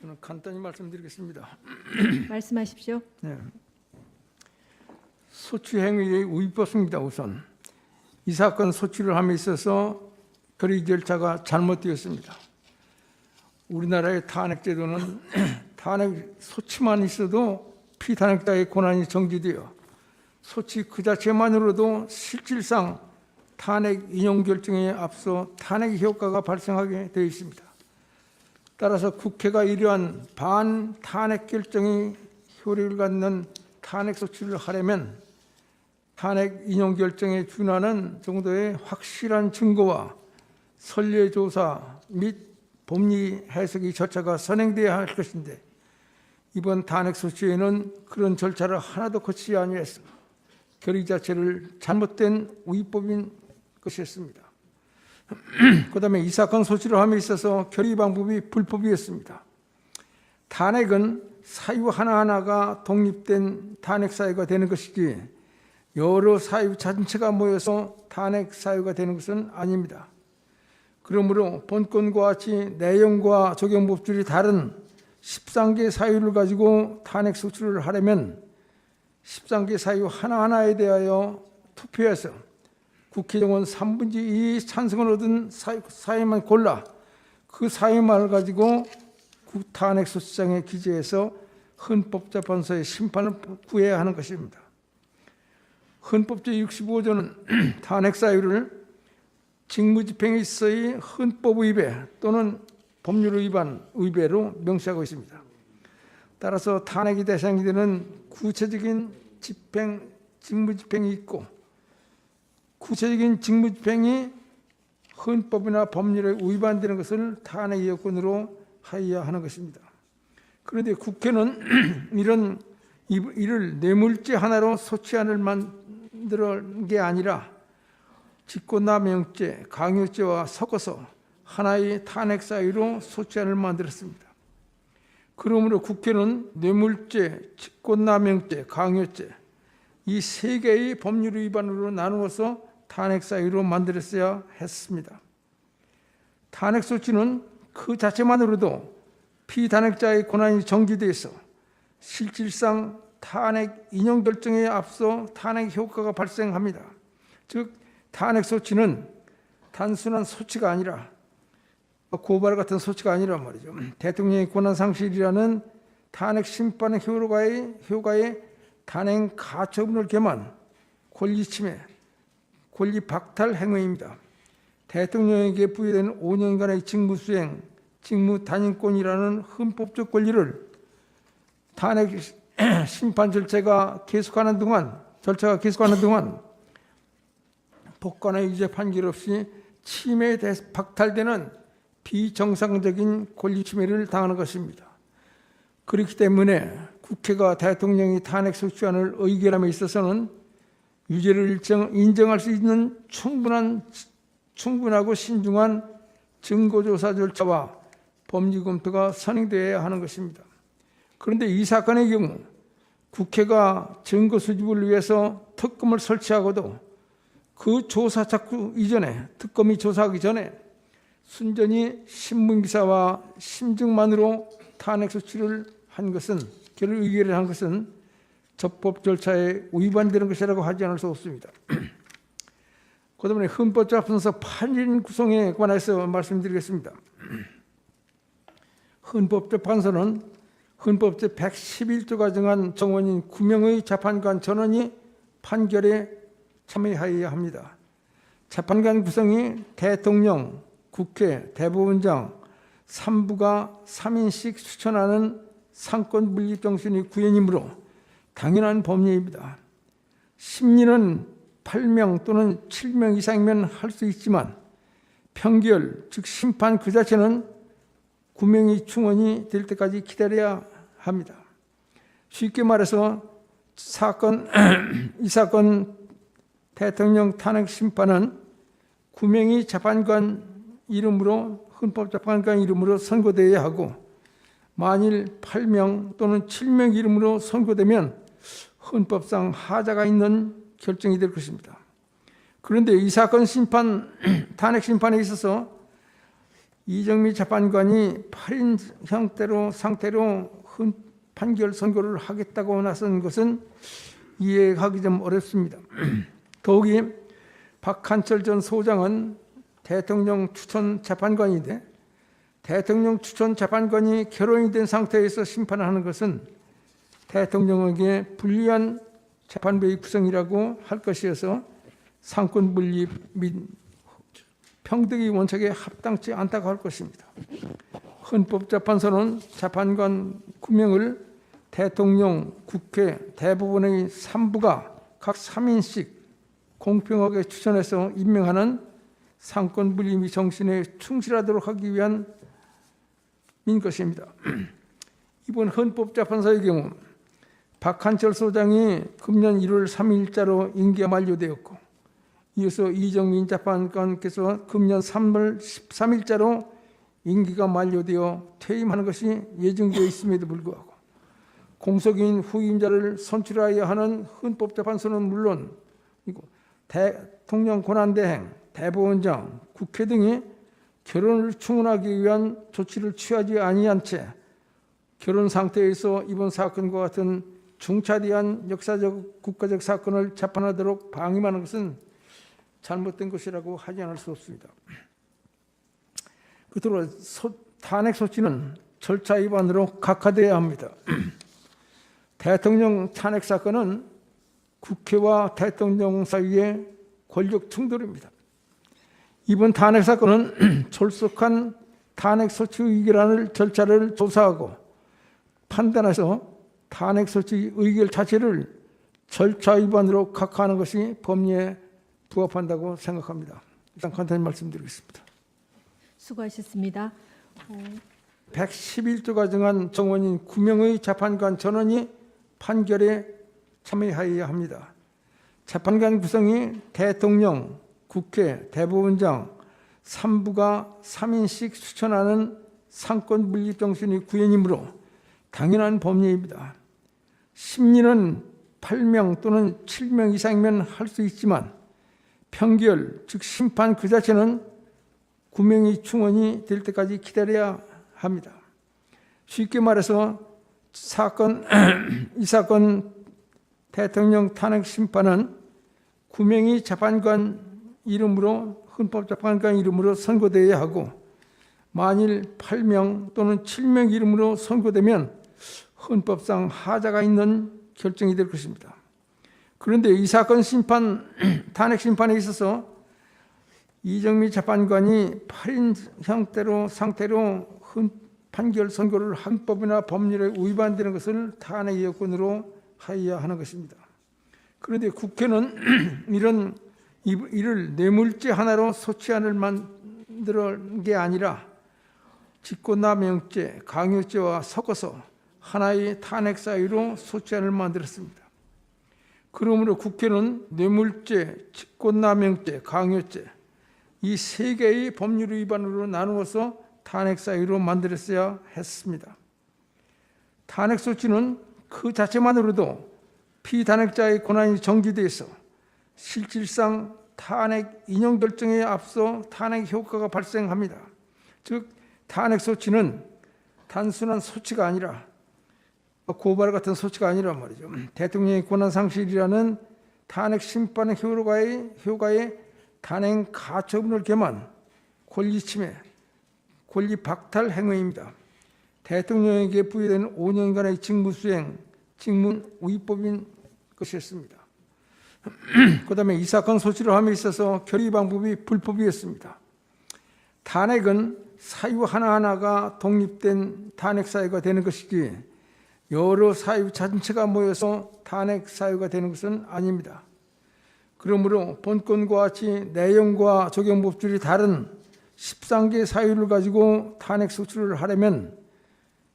저는 간단히 말씀드리겠습니다. 말씀하십시오. 네. 소취 행위의 위법입니다. 우선 이 사건 소취를 함에 있어서 결의 절차가 잘못되었습니다. 우리나라의 탄핵 제도는 탄핵 소치만 있어도 피탄핵자의 권한이 정지되어 소치 그 자체만으로도 실질상 탄핵 인용 결정에 앞서 탄핵 효과가 발생하게 되어 있습니다. 따라서 국회가 이러한 반탄핵 결정이 효력을 갖는 탄핵 소치를 하려면 탄핵 인용 결정에 준하는 정도의 확실한 증거와 선례 조사 및 법리 해석의 절차가 선행돼야 할 것인데 이번 탄핵 소치에는 그런 절차를 하나도 거치지 아니했어 결의 자체를 잘못된 위법인 것이었습니다. 그 다음에 이 사건 소치를 함에 있어서 결의 방법이 불법이었습니다. 탄핵은 사유 하나하나가 독립된 탄핵 사유가 되는 것이지 여러 사유 전체가 모여서 탄핵 사유가 되는 것은 아닙니다. 그러므로 본건과 같이 내용과 적용 법률이 다른 13개 사유를 가지고 탄핵 소추를 하려면 13개 사유 하나하나에 대하여 투표해서 국회의원 3분의 2 찬성을 얻은 사유만 골라 그 사유만을 가지고 국 탄핵 소추장에 기재해서 헌법재판소의 심판을 구해야 하는 것입니다. 헌법제 65조는 탄핵 사유를 직무집행에 있어의 헌법 위배 또는 법률 위반 위배로 명시하고 있습니다. 따라서 탄핵이 대상이 되는 구체적인 집행 직무집행이 있고 구체적인 직무집행이 헌법이나 법률에 위반되는 것을 탄핵 여건으로 하여야 하는 것입니다. 그런데 국회는 이런 이- 이를 뇌물죄 하나로 소치안을 만드는 게 아니라 직권남용죄, 강요죄와 섞어서 하나의 탄핵 사유로 소치안을 만들었습니다. 그러므로 국회는 뇌물죄, 직권남용죄, 강요죄 이 세 개의 법률 위반으로 나누어서 탄핵 사유로 만들었어야 했습니다. 탄핵 소치는 그 자체만으로도 피탄핵자의 권한이 정지돼서 실질상 탄핵 인용 결정에 앞서 탄핵 효과가 발생합니다. 즉 탄핵 소치는 단순한 소치가 아니라 고발 같은 소치가 아니라 말이죠. 대통령의 권한 상실이라는 탄핵 심판의 효과의 효과에 단행 가처분을 겸한 권리 침해, 권리 박탈 행위입니다. 대통령에게 부여된 5년간의 직무 수행, 직무 단임권이라는 헌법적 권리를 탄핵 심판 절차가 계속하는 동안 절차가 계속하는 동안 법관의 유죄 판결 없이 침해에 대 박탈되는 비정상적인 권리 침해를 당하는 것입니다. 그렇기 때문에 국회가 대통령이 탄핵 소추안을 의결함에 있어서는 유죄를 인정할 수 있는 충분한 충분하고 신중한 증거조사 절차와 법리 검토가 선행되어야 하는 것입니다. 그런데 이 사건의 경우 국회가 증거 수집을 위해서 특검을 설치하고도 그 조사 착수 이전에 특검이 조사하기 전에 순전히 신문 기사와 심증만으로 탄핵 소치를 한 것은 결의 의결을 한 것은 적법 절차에 위반되는 것이라고 하지 않을 수 없습니다. 그 다음에 헌법 재판소 8인 구성에 관해서 말씀드리겠습니다. 헌법재판소는 헌법 제 111조가 정한 정원인 9명의 재판관 전원이 판결에 참여하여야 합니다. 재판관 구성이 대통령, 국회, 대법원장 3부가 3인씩 추천하는 상권 분리 정신의 구현이므로 당연한 법리입니다. 심리는 8명 또는 7명 이상이면 할 수 있지만 평결, 즉 심판 그 자체는 9명이 충원이 될 때까지 기다려야 합니다. 쉽게 말해서 사건 이 사건 대통령 탄핵 심판은 9명이 재판관 이름으로 헌법 재판관 이름으로 선고되어야 하고 만일 8명 또는 7명 이름으로 선고되면 헌법상 하자가 있는 결정이 될 것입니다. 그런데 이 사건 심판 탄핵 심판에 있어서 이정미 재판관이 8인 형태로 상태로 헌- 판결 선고를 하겠다고 나선 것은 이해하기 좀 어렵습니다. 더욱이 박한철 전 소장은 대통령 추천 재판관인데 대통령 추천 재판관이 결혼이 된 상태에서 심판하는 것은 대통령에게 불리한 재판부의 구성이라고 할 것이어서 상권 분립 및 평등의 원칙에 합당치 않다고 할 것입니다. 헌법재판소는 재판관 9명을 대통령, 국회, 대부분의 3부가 각 3인씩 공평하게 추천해서 임명하는 상권 분립의 정신에 충실하도록 하기 위한 민 것입니다. 이번 헌법재판소의 경우 박한철 소장이 금년 1월 3일자로 임기가 만료되었고 이어서 이정민 재판관께서 금년 3월 13일자로 임기가 만료되어 퇴임하는 것이 예정되어 있음에도 불구하고 공석인 후임자를 선출하여야 하는 헌법재판소는 물론 대통령 권한대행, 대법원장, 국회 등이 결혼을 충원하기 위한 조치를 취하지 아니한 채 결혼 상태에서 이번 사건과 같은 중차대한 역사적 국가적 사건을 재판하도록 방임하는 것은 잘못된 것이라고 하지 않을 수 없습니다. 그토록 소- 탄핵 소치는 절차 위반으로 각하되어야 합니다. 대통령 탄핵 사건은 국회와 대통령 사이의 권력 충돌입니다. 이번 탄핵 사건은 졸속한 탄핵 소치 의결안을 절차를 조사하고 판단해서 탄핵 소치 의결 자체를 절차 위반으로 각하하는 것이 법리에 부합한다고 생각합니다. 일단 간단히 말씀드리겠습니다. 수고하셨습니다. 어, 111조가 정한 정원인 9명의 재판관 전원이 판결에 참여하여야 합니다. 재판관 구성이 대통령, 국회, 대법원장 3부가 3인씩 추천하는 상권 분립 정신의 구현이므로 당연한 법리입니다. 심리는 8명 또는 7명 이상이면 할 수 있지만 평결, 즉 심판 그 자체는 9명의 충원이 될 때까지 기다려야 합니다. 쉽게 말해서 사건 이 사건 대통령 탄핵 심판은 9명이 재판관 이름으로 헌법 재판관 이름으로 선고되어야 하고 만일 8명 또는 7명 이름으로 선고되면 헌법상 하자가 있는 결정이 될 것입니다. 그런데 이 사건 심판 탄핵 심판에 있어서 이정미 재판관이 8인 형태로 상태로 헌- 판결 선고를 헌법이나 법률에 위반되는 것을 탄핵 여건으로 하여야 하는 것입니다. 그런데 국회는 이런 이- 이를 뇌물죄 하나로 소치안을 만드는 게 아니라 직권남용죄, 강요죄와 섞어서 하나의 탄핵 사유로 소치안을 만들었습니다. 그러므로 국회는 뇌물죄, 직권남용죄, 강요죄 이 세 개의 법률 위반으로 나누어서 탄핵 사유로 만들었어야 했습니다. 탄핵 소치는 그 자체만으로도 피탄핵자의 권한이 정지돼서 실질상 탄핵 인용 결정에 앞서 탄핵 효과가 발생합니다. 즉 탄핵 소치는 단순한 소치가 아니라 고발 같은 소치가 아니란 말이죠. 대통령의 권한 상실이라는 탄핵 심판 효과의 효과에 단행 가처분을 겸한 권리 침해, 권리 박탈 행위입니다. 대통령에게 부여된 5년간의 직무 수행, 직무 위법인 것이었습니다. 그 다음에 이 사건 소치를 함에 있어서 결의 방법이 불법이었습니다. 탄핵은 사유 하나하나가 독립된 탄핵 사유가 되는 것이지 여러 사유 전체가 모여서 탄핵 사유가 되는 것은 아닙니다. 그러므로 본건과 같이 내용과 적용 법률이 다른 13개 사유를 가지고 탄핵 소추를 하려면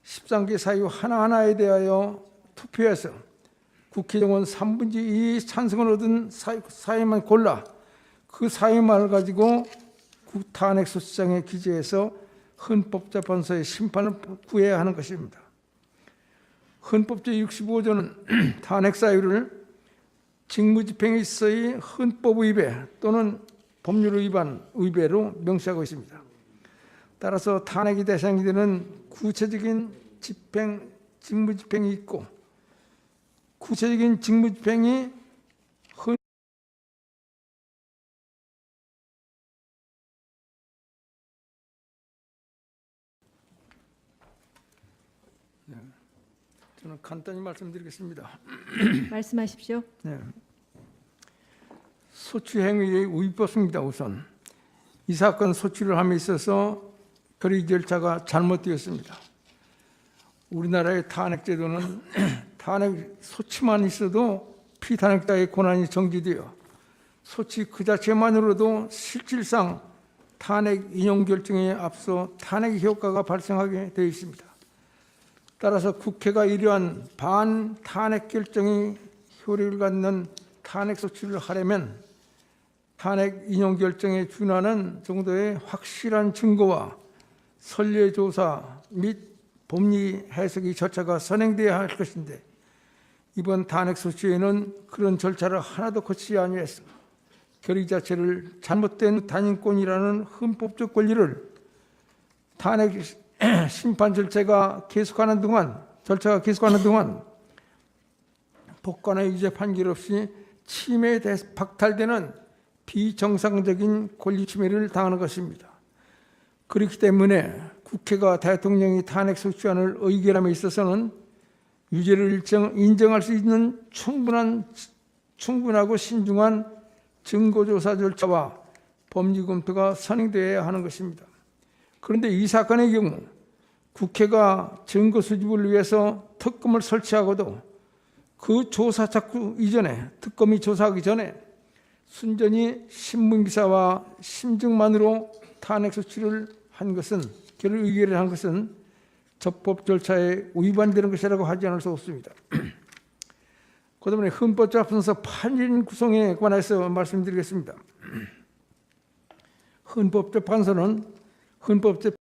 13개 사유 하나하나에 대하여 투표해서 국회의원 3분의 2 찬성을 얻은 사유, 사유만 골라 그 사유만을 가지고 국- 탄핵 소추장에 기재해서 헌법재판소의 심판을 구해야 하는 것입니다. 헌법 제65조는 탄핵 사유를 직무집행에 있어의 헌법 위배 또는 법률 위반 위배로 명시하고 있습니다. 따라서 탄핵이 대상이 되는 구체적인 집행, 직무집행이 있고 구체적인 직무집행이 흔 네. 저는 간단히 말씀드리겠습니다. 말씀하십시오. 네. 소취 행위의 위법성입니다. 우선 이 사건 소취를 함에 있어서 결의 절차가 잘못되었습니다. 우리나라의 탄핵 제도는 탄핵 소치만 있어도 피탄핵자의 권한이 정지되어 소치 그 자체만으로도 실질상 탄핵 인용 결정에 앞서 탄핵 효과가 발생하게 되어 있습니다. 따라서 국회가 이러한 반탄핵 결정이 효력을 갖는 탄핵 소치를 하려면 탄핵 인용 결정에 준하는 정도의 확실한 증거와 선례 조사 및 법리 해석의 절차가 선행돼야 할 것인데 이번 탄핵 소치에는 그런 절차를 하나도 거치지 아니했어 결의 자체를 잘못된 단인권이라는 헌법적 권리를 탄핵 심판 절차가 계속하는 동안 절차가 계속하는 동안 법관의 유죄 판결 없이 침해에 대해 박탈되는 비정상적인 권리 침해를 당하는 것입니다. 그렇기 때문에 국회가 대통령이 탄핵 소추안을 의결함에 있어서는 유죄를 인정할 수 있는 충분한 충분하고 신중한 증거조사 절차와 법리 검토가 선행되어야 하는 것입니다. 그런데 이 사건의 경우 국회가 증거 수집을 위해서 특검을 설치하고도 그 조사 착수 이전에 특검이 조사하기 전에 순전히 신문 기사와 심증만으로 탄핵 소치를 한 것은 결의 의결을 한 것은 적법 절차에 위반되는 것이라고 하지 않을 수 없습니다. 그 다음에 헌법재판소 판인 구성에 관해서 말씀드리겠습니다. 헌법재판소는 헌법재